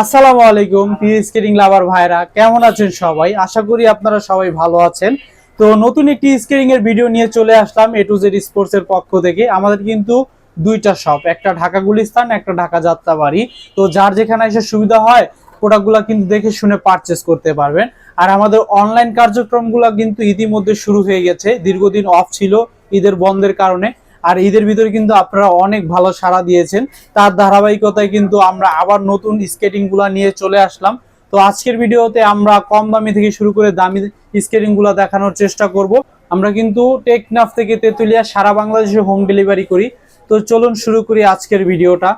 আসসালামু আলাইকুম P skating লাভার ভাইরা কেমন আছেন সবাই? আশা করি আপনারা সবাই ভালো আছেন। তো নতুন একটি স্কেটিং এর ভিডিও নিয়ে চলে আসলাম এ টু জেড স্পোর্টস এর পক্ষ থেকে। আমাদের কিন্তু দুইটা শপ একটা ঢাকা গুলিস্তান, একটা ঢাকা যাত্রাবাড়ি। তো যার যেখানে এসে সুবিধা হয় প্রোডাক্টগুলো কিন্তু দেখে শুনে পারচেস করতে পারবেন। আর আমাদের অনলাইন কার্যক্রমগুলো কিন্তু ইতিমধ্যে শুরু হয়ে গেছে। দীর্ঘদিন অফ ছিল ঈদের বন্ধের কারণে। আর ঈদের ভিতরে কিন্তু আপনারা অনেক ভালো সাড়া দিয়েছেন। তার ধারাবাহিকতায় কিন্তু আমরা আবার নতুন স্কেটিংগুলা নিয়ে চলে আসলাম। তো আজকের ভিডিওতে আমরা কম দামি থেকে শুরু করে দামি স্কেটিংগুলা দেখানোর চেষ্টা করব। আমরা কিন্তু টেকনাফ থেকে তেতুলিয়া সারা বাংলাদেশে হোম ডেলিভারি করি। তো চলুন শুরু করি আজকের ভিডিওটা।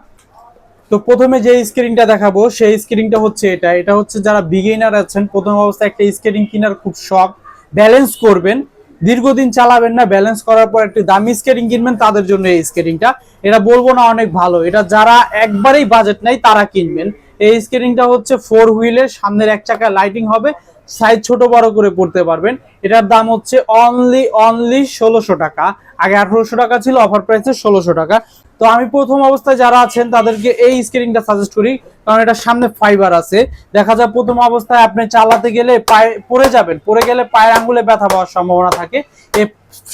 তো প্রথমে যে স্কেটিংটা দেখাবো, সেই স্কেটিংটা হচ্ছে এটা। এটা হচ্ছে যারা বিগিনার আছেন, প্রথম অবস্থায় একটা স্কেটিং কেনার খুব শখ। ব্যালেন্স করবেন। দীর্ঘদিন চালাবেন না ব্যালেন্স করার পর একটি দামি স্কেটিং কিনবেন, তাদের জন্য এই স্কেটিংটা এটা বলব না অনেক ভালো, এটা যারা একবারেই বাজেট নাই, তারা কিনবেন। এই স্কেটিংটা হচ্ছে ফোর হুইলের সামনের এক চাকা লাইটিং হবে সাইজ ছোট বড় করে পড়তে পারবেন। এটার দাম হচ্ছে অনলি অনলি ষোলোশো টাকা। আগে আঠারোশো টাকা ছিল অফার প্রাইসে ষোলোশো টাকা। তো আমি প্রথম অবস্থায় যারা আছেন, তাদেরকে এই স্ক্রিনটা সাজেস্ট করি। কারণ এটা সামনে ফাইবার আছে। দেখা যায় প্রথম অবস্থায় আপনি চালাতে গেলে পায়ে পড়ে যাবেন। পড়ে গেলে পায়ের আঙ্গুলে ব্যথা পাওয়ার সম্ভাবনা থাকে। এ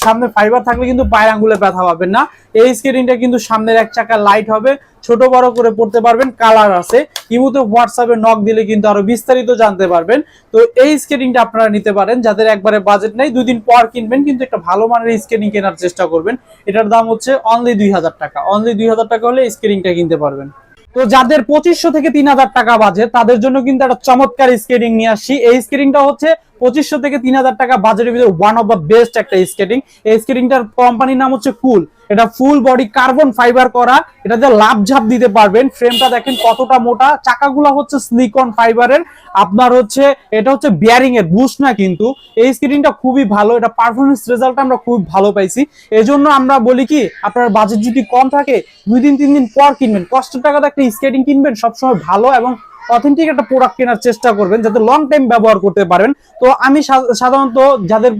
সামনে ফাইবার থাকলে কিন্তু পায়ের আঙ্গুলে ব্যথা পাবেন না। এই স্ক্রিনটা কিন্তু সামনের এক চাকা লাইট হবে। ছোট বড় করে পড়তে পারবেন, কালার আছে। ইমুতে হোয়াটসঅ্যাপে নক দিলে কিন্তু আরও বিস্তারিত জানতে পারবেন। তো এই স্কেটিংটা আপনারা নিতে পারেন, যাদের একবারে বাজেট নেই, দুই দিন পর কিনবেন, কিন্তু একটা ভালো মানের স্কেটিং কেনার চেষ্টা করবেন। এটার দাম হচ্ছে অনলি দুই হাজার টাকা। অনলি দুই হাজার টাকা হলে স্কেটিংটা কিনতে পারবেন। তো যাদের পঁচিশশো থেকে তিন হাজার টাকা বাজে তাদের জন্য কিন্তু একটা চমৎকার স্কেটিং নিয়ে আসছি। এই স্কেটিংটা হচ্ছে পঁচিশশো থেকে তিন হাজার টাকা বাজেটের ভিতরে ওয়ান অফ দ্য বেস্ট একটা স্কেটিং এই স্কেটিংটার কোম্পানির নাম হচ্ছে কুল এটা ফুল বডি কার্বন ফাইবার করা। এটাতে লাভ ঝাপ দিতে পারবেন। ফ্রেমটা দেখেন কতটা মোটা। চাকাগুলো হচ্ছে স্লিকন ফাইবারের আপনার হচ্ছে, এটা হচ্ছে বিয়ারিং এর। বুস্ট না কিন্তু। এই স্কেটিংটা খুবই ভালো। এটা পারফরমেন্স রেজাল্ট আমরা খুব ভালো পাইছি। এজন্য আমরা বলি কি, আপনার বাজেট যদি কম থাকে, দুই দিন, তিন দিন পর কিনবেন। কষ্টের টাকাতে একটা স্কেটিং কিনবেন। সবসময় ভালো এবং অথেন্টিক একটা প্রোডাক্ট কেনার চেষ্টা করবেন যাতে লং টাইম ব্যবহার করতে পারেন তো আমি সাধারণত যাদের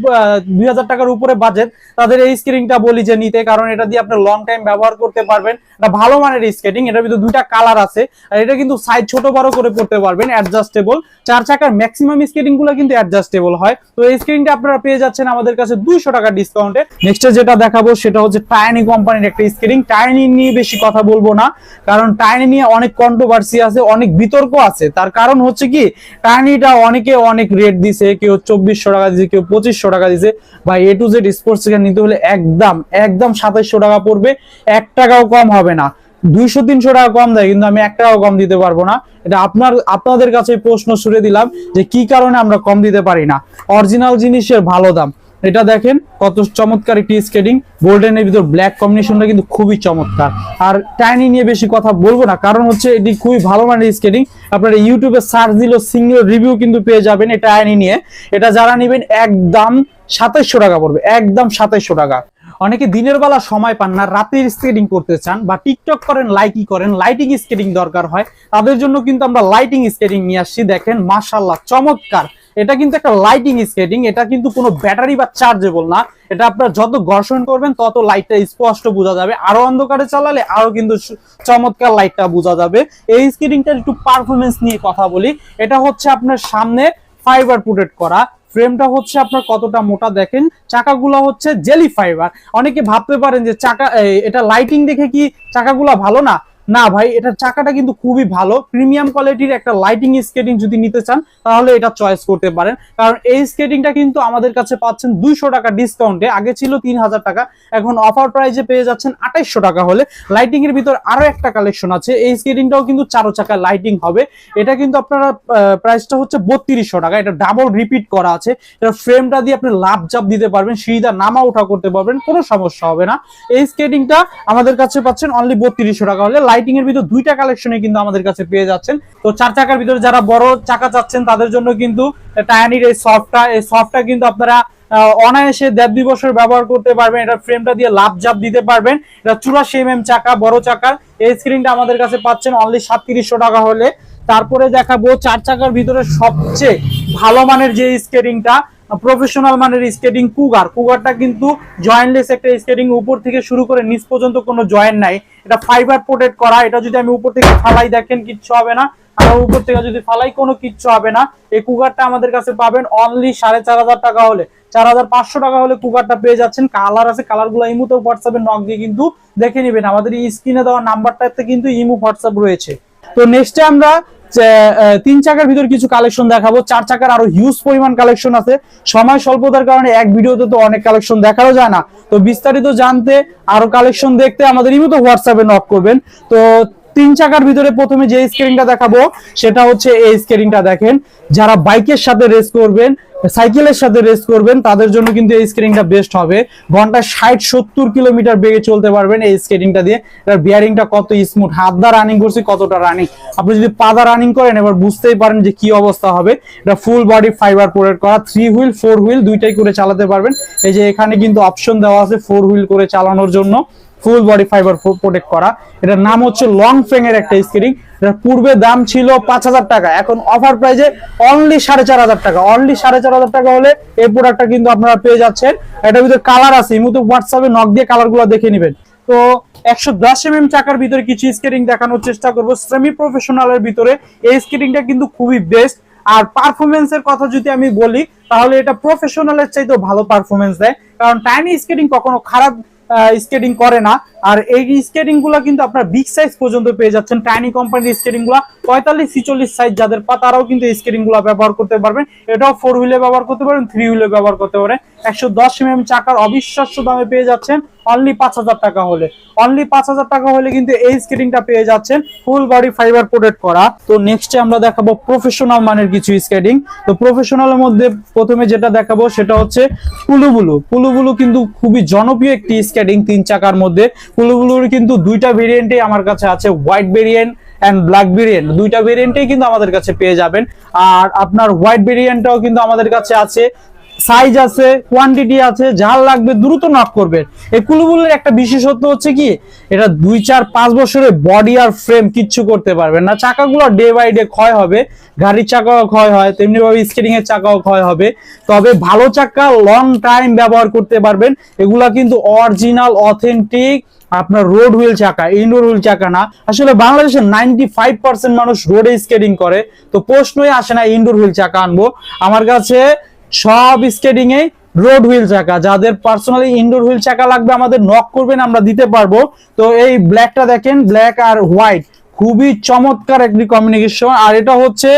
দুই হাজার টাকার উপরে বাজেট তাদের এই স্কেটিংটা বলি যে নিতে, কারণ এটা দিয়ে আপনি লং টাইম ব্যবহার করতে পারবেন। এটা ভালো মানের স্কেটিং এটার ভিতরে দুইটা কালার আছে, আর এটা কিন্তু সাইজ ছোট বড় করে পড়তে পারবেন অ্যাডজাস্টেবল চার চাকার ম্যাক্সিমাম স্কেটিংগুলো কিন্তু অ্যাডজাস্টেবল হয়। তো এই স্কেটিংটা আপনারা পেয়ে যাচ্ছেন আমাদের কাছে দুইশো টাকা ডিসকাউন্টে নেক্সট যেটা দেখাবো, সেটা হচ্ছে টাইনি কোম্পানির একটা স্কেটিং টাইনি নিয়ে বেশি কথা বলব না, কারণ টাইনি নিয়ে অনেক কন্ট্রোভার্সি আছে, অনেক বিতর্ক আছে। তার কারণ হচ্ছে কি টাইনিটা অনেকে অনেক রেট দিছে, কেউ চব্বিশশো টাকা দিছে, কেউ পঁচিশশো টাকা দিছে। বা এ টু জেড স্পোর্টস থেকে নিতে হলে একদম একদম সাতাইশশো টাকা পড়বে, এক টাকাও কম হবে না। দুইশো, তিনশো টাকা কম দেয়, কিন্তু আমি এক টাকাও কম দিতে পারব না। এটা আপনার, আপনাদের কাছে প্রশ্ন ছুড়ে দিলাম যে কি কারণে আমরা কম দিতে পারি না। অরিজিনাল জিনিসের ভালো দাম। এটা দেখেন কত চমৎকার একটি স্কেটিং গোল্ডেনের ভিতর ব্ল্যাক কম্বিনেশনটা কিন্তু খুবই চমৎকার। আর টাইনি নিয়ে বেশি কথা বলব না, কারণ হচ্ছে এটি খুবই ভালো মানের স্কেটিং আপনারা ইউটিউবে সার্চ দিলেও সিঙ্গেল রিভিউ কিন্তু পেয়ে যাবেন এই টাইনি নিয়ে। এটা যারা নেবেন একদম সাতাইশশো টাকা পড়বে, একদম সাতাইশশো টাকা। অনেকে দিনের বেলা সময় পান না, রাতের স্কেটিং করতে চান বা টিকটক করেন লাইকি করেন লাইটিং স্কেটিং দরকার হয়, তাদের জন্য কিন্তু আমরা লাইটিং স্কেটিং নিয়ে আসছি। দেখেন মাশাল্লাহ চমৎকার। এটা কিন্তু একটা লাইটিং স্কেটিং এটা কিন্তু কোনো ব্যাটারি বা চার্জেবল না। এটা আপনার যত ঘর্ষণ করবেন, তত লাইটটা স্পষ্ট বোঝা যাবে। আরও অন্ধকারে চালালে আরও কিন্তু চমৎকার লাইটটা বোঝা যাবে। এই স্কেটিংটার একটু পারফরমেন্স নিয়ে কথা বলি। এটা হচ্ছে আপনার সামনে ফাইবার প্রোটেক্ট করা। ফ্রেমটা হচ্ছে আপনার কতটা মোটা দেখেন। চাকাগুলো হচ্ছে জেলি ফাইবার অনেকে ভাবতে পারেন যে চাকা এটা লাইটিং দেখে কি চাকাগুলো ভালো না? না ভাই, এটার চাকাটা কিন্তু খুবই ভালো। প্রিমিয়াম কোয়ালিটির একটা লাইটিং স্কেটিং যদি নিতে চান, তাহলে এটা চয়েস করতে পারেন। কারণ এই স্কেটিংটা কিন্তু আমাদের কাছে পাচ্ছেন দুইশো টাকা ডিসকাউন্টে আগে ছিল তিন হাজার টাকা, এখন অফার প্রাইজে পেয়ে যাচ্ছেন আঠাইশশো টাকা হলে। লাইটিং এর ভিতর আরও একটা কালেকশন আছে। এই স্কেটিংটাও কিন্তু চারো চাকা লাইটিং হবে। এটা কিন্তু আপনারা প্রাইসটা হচ্ছে বত্রিশশো টাকা। এটা ডাবল রিপিট করা আছে। এটা ফ্রেমটা দিয়ে আপনি লাভ জাপ দিতে পারবেন, সিঁড়িটা নামা ওঠা করতে পারবেন, কোনো সমস্যা হবে না। এই স্কেটিংটা আমাদের কাছে পাচ্ছেন অনলি বত্রিশশো টাকা হলে। লাইটিং এর ভিতর দুইটা কালেকশনে কিন্তু আমাদের কাছে পেয়ে যাচ্ছেন। তো চার চাকার ভিতরে যারা বড় চাকা চাচ্ছেন, তাদের জন্য কিন্তু টায়ানির এই সফটটা এই সফটটা কিন্তু আপনারা অনায়াসে দেড় দুই বছর ব্যবহার করতে পারবেন। এটা ফ্রেমটা দিয়ে লাভ জাপ দিতে পারবেন। এটা চুরাশি এম এম চাকা, বড় চাকার। এই স্ক্রিনটা আমাদের কাছে পাচ্ছেন অনলি সাতত্রিশশো টাকা হলে। তারপরে দেখাবো চার চাকার ভিতরে সবচেয়ে ভালো মানের যে স্কেটিংটা প্রফেশনাল মানের স্কেটিং কুগার কুগারটা কিন্তু জয়েন্টলেস একটা স্কেটিং উপর থেকে শুরু করে নিচ পর্যন্ত কোনো জয়েন্ট নাই। এটা ফাইবার প্রোটেক্ট করা। এটা যদি আমি উপর থেকে ফালাই, দেখেন কিচ্ছু হবে না। আর উপর থেকে যদি ফালাই, কোনো কিচ্ছু হবে না। এই কুকারটা আমাদের কাছে পাবেন অনলি সাড়ে চার হাজার টাকা হলে। চার হাজার পাঁচশো টাকা হলে কুকারটা পেয়ে যাচ্ছেন। কালার আছে কালারগুলো ইমুতে হোয়াটসঅ্যাপে নক দিয়ে কিন্তু দেখে নেবেন। আমাদের স্ক্রিনে দেওয়া নাম্বারটাতে কিন্তু ইমু হোয়াটসঅ্যাপ রয়েছে। তো নেক্সটে আমরা তিন চাকার ভিতর কিছু কালেকশন দেখাবো। চার চাকার আরও হিউজ পরিমাণ কালেকশন আছে। সময় স্বল্পতার কারণে এক ভিডিওতে তো অনেক কালেকশন দেখানো যায় না। তো বিস্তারিত জানতে, আরও কালেকশন দেখতে আমাদের ইমতো হোয়াটসঅ্যাপে নক করবেন। তো তিন চাকার ভিতরে প্রথমে যে স্কেরিংটা দেখাবো, সেটা হচ্ছে এই স্কেরিংটা দেখেন। যারা বাইকের সাথে রেস করবেন সাইকেলের সাথে রেস করবেন, তাদের জন্য কিন্তু এই স্কেটিংটা বেস্ট হবে। ঘণ্টা ষাট, সত্তর কিলোমিটার বেগে চলতে পারবেন এই স্কেটিংটা দিয়ে। এটার বিয়ারিংটা কত স্মুথ হাত দা রানিং করছি, কতটা রানিং আপনি যদি পাদা রানিং করেন, এবার বুঝতেই পারেন যে কি অবস্থা হবে। এটা ফুল বডি ফাইবার প্রোডাক্ট করা থ্রি হুইল ফোর হুইল দুইটাই করে চালাতে পারবেন। এই যে এখানে কিন্তু অপশন দেওয়া আছে ফোর হুইল করে চালানোর জন্য। ফুল বডি ফাইবার প্রোটেক্ট করা। এটার নাম হচ্ছে লং ফ্রেং এর একটা স্কেটিং এটার পূর্বে দাম ছিল পাঁচ হাজার টাকা। এখন অফার প্রাইজে অনলি সাড়ে চার হাজার টাকা। অনলি সাড়ে চার হাজার টাকা হলে এই প্রোডাক্টটা কিন্তু আপনারা পেয়ে যাচ্ছেন। এটার ভিতরে কালার আছে। এই মুহূর্তে হোয়াটসঅ্যাপে নক দিয়ে কালারগুলো দেখে নেবেন। তো একশো দশ এম চাকার ভিতরে কিছু স্কেটিং দেখানোর চেষ্টা করব। সেমি প্রফেশনালের ভিতরে এই স্কেটিংটা কিন্তু খুবই বেস্ট আর পারফরমেন্সের কথা যদি আমি বলি, তাহলে এটা প্রফেশনালের চাইতেও ভালো পারফরমেন্স দেয়। কারণ টাইনি স্কেটিং কখনো খারাপ স্কেটিং করে না। আর এই স্কেটিংগুলা কিন্তু আপনার বিগ সাইজ পর্যন্ত পেয়ে যাচ্ছেন। টাইনি কোম্পানির স্কেটিংগুলা, পঁয়তাল্লিশ ছিচল্লিশ সাইজ যাদের পা তারাও কিন্তু স্কেটিংগুলা ব্যবহার করতে পারবেন। এটাও ফোর হুইলে ব্যবহার করতে পারেন থ্রি হুইলে ব্যবহার করতে পারেন। একশো দশ এম চাকার অবিশ্বাস্য দামে পেয়ে যাচ্ছেন অনলি পাঁচ হাজার টাকা হলে। অনলি পাঁচ হাজার টাকা হলে কিন্তু এই স্কেটিংটা পেয়ে যাচ্ছেন ফুল বডি ফাইবার প্রোটেক্ট করা। তো নেক্সটে আমরা দেখাবো প্রফেশনাল মানের কিছু স্কেটিং তো প্রফেশনালের মধ্যে প্রথমে যেটা দেখাবো, সেটা হচ্ছে পুলুবুলু। পুলুবুলু কিন্তু খুবই জনপ্রিয় একটি স্কেটিং তিন চাকার মধ্যে। পুলুবুলুর কিন্তু দুইটা ভেরিয়েন্টে আমার কাছে আছে white variant and black variant দুইটা ভেরিয়েন্টেই কিন্তু আমাদের কাছে পেয়ে যাবেন। আর আপনার হোয়াইট ভেরিয়েন্টটাও কিন্তু আমাদের কাছে আছে। সাইজ আছে কোয়ান্টিটি আছে, যার লাগবে দ্রুত নক করবেন। এই কুলুবুলের একটা বিশেষত্ব হচ্ছে কি, এটা দুই, চার, পাঁচ বছরে বডি আর ফ্রেম কিচ্ছু করতে পারবেন না। চাকাগুলো ডে বাই ডে ক্ষয় হবে। গাড়ির চাকাও ক্ষয় হয় তেমনি ভাবে স্কেটিং এর চাকাও ক্ষয় হবে। তবে ভালো চাকা লং টাইম ব্যবহার করতে পারবেন। এগুলা কিন্তু অরিজিনাল অথেন্টিক আপনার রোড হুইল চাকা ইনডোর হুইল চাকা না। আসলে বাংলাদেশের নাইনটি ফাইভ পার্সেন্ট মানুষ রোডে স্কেটিং করে। তো প্রশ্নই আসে না ইনডোর হুইল চাকা আনব। আমার কাছে সব স্কেটিং এ রোড হুইল চাকা। যাদের পার্সোনালি ইনডোর হুইল চাকা লাগবে আমাদের নক করবেন, আমরা দিতে পারব। তো এই ব্ল্যাকটা দেখেন ব্ল্যাক আর হোয়াইট খুবই চমৎকার একটি কমিউনিকেশন আর এটা হচ্ছে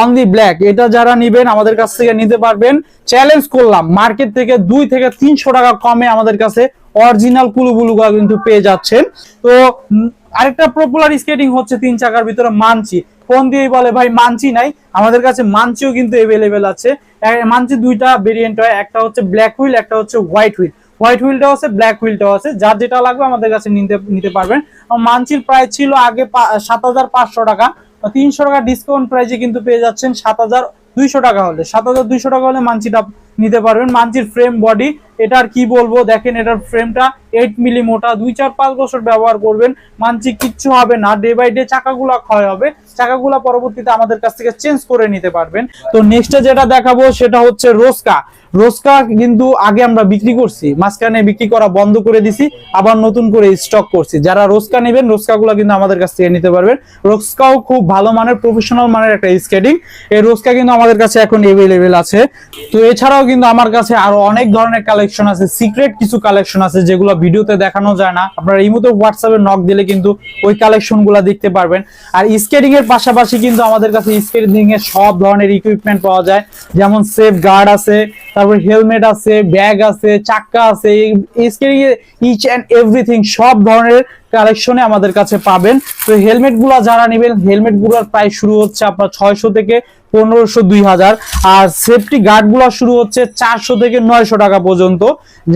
অন দি ব্ল্যাক এটা যারা নিবেন, আমাদের কাছ থেকে নিতে পারবেন। চ্যালেঞ্জ করলাম। মার্কেট থেকে দুই থেকে তিনশো টাকা কমে আমাদের কাছে অরিজিনাল কুলুবুলুগুলো কিন্তু পেয়ে যাচ্ছেন। তো আরেকটা পপুলার স্কেটিং হচ্ছে তিন চাকার ভিতরে মানচি ফোন দিয়েই বলে, ভাই মানচি নাই। আমাদের কাছে মানচিও কিন্তু এভেলেবেল আছে। মানচি দুইটা ভেরিয়েন্ট হয়। একটা হচ্ছে ব্ল্যাক হুইল একটা হচ্ছে হোয়াইট হুইল হোয়াইট হুইলটাও আছে ব্ল্যাক হুইলটাও আছে। যার যেটা লাগবে আমাদের কাছে নিতে নিতে পারবেন। মানচির প্রাইস ছিল আগে সাত হাজার পাঁচশো টাকা। তিনশো টাকা ডিসকাউন্ট প্রাইসে কিন্তু পেয়ে যাচ্ছেন সাত হাজার দুইশো টাকা হলে। সাত হাজার দুইশো টাকা হলে মানচিটা নিতে পারবেন। মানচির ফ্রেম বডি এটার কি বলব? দেখেন এটার ফ্রেমটা এইট মিলি মোটা দুই চার পাঁচ বছর ব্যবহার করবেন। মানচি কিচ্ছু হবে না ডে বাই ডে চাকাগুলা ক্ষয় হবে। চাকাগুলা পরবর্তীতে আমাদের কাছ থেকে চেঞ্জ করে নিতে পারবেন। তো নেক্সটে যেটা দেখাবো সেটা হচ্ছে রোস্কা। রোস্কা কিন্তু আগে আমরা বিক্রি করছি, মাঝখানে বিক্রি করা বন্ধ করে দিছি, আবার নতুন করে স্টক করছি। যারা রোস্কা নেবেন রোস্কা গুলো কিন্তু আমাদের কাছ থেকে নিতে পারবেন। রোস্কাও খুব ভালো মানের প্রফেশনাল মানের একটা স্কেটিং এই রোস্কা কিন্তু আমাদের কাছে এখন এভেলেবেল আছে। তো এছাড়াও কিন্তু আমার কাছে আরও অনেক ধরনের কালেকশন আছে সিক্রেট কিছু কালেকশন আছে যেগুলো ভিডিওতে দেখানো যায় না। আপনারা এই মতো হোয়াটসঅ্যাপে নক দিলে কিন্তু ওই কালেকশনগুলা দেখতে পারবেন। আর স্কেটিং এর পাশাপাশি কিন্তু আমাদের কাছে স্কেটিং এর সব ধরনের ইকুইপমেন্ট পাওয়া যায়। যেমন সেফ গার্ড আছে, তারপর হেলমেট আছে ব্যাগ আছে, চাক্কা আছে স্কেটিং এর ইচ এন্ড এভরিথিং সব ধরনের কালেকশনে আমাদের কাছে পাবেন। তো হেলমেটগুলা যারা নেবেন হেলমেটগুলার প্রাইস শুরু হচ্ছে আপনার ছয়শো থেকে পনেরোশো দুই হাজার। আর সেফটি গার্ডগুলা শুরু হচ্ছে চারশো থেকে নয়শো টাকা পর্যন্ত।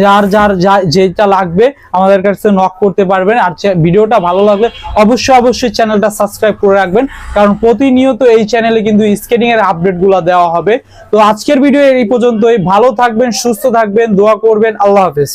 যার যার যেটা লাগবে আমাদের কাছে নক করতে পারবেন। আর ভিডিওটা ভালো লাগলে অবশ্যই অবশ্যই চ্যানেলটা সাবস্ক্রাইব করে রাখবেন। কারণ প্রতিনিয়ত এই চ্যানেলে কিন্তু স্কেটিং এর আপডেটগুলা দেওয়া হবে। তো আজকের ভিডিও এই পর্যন্তই। ভালো থাকবেন, সুস্থ থাকবেন, দোয়া করবেন। আল্লাহ হাফেজ।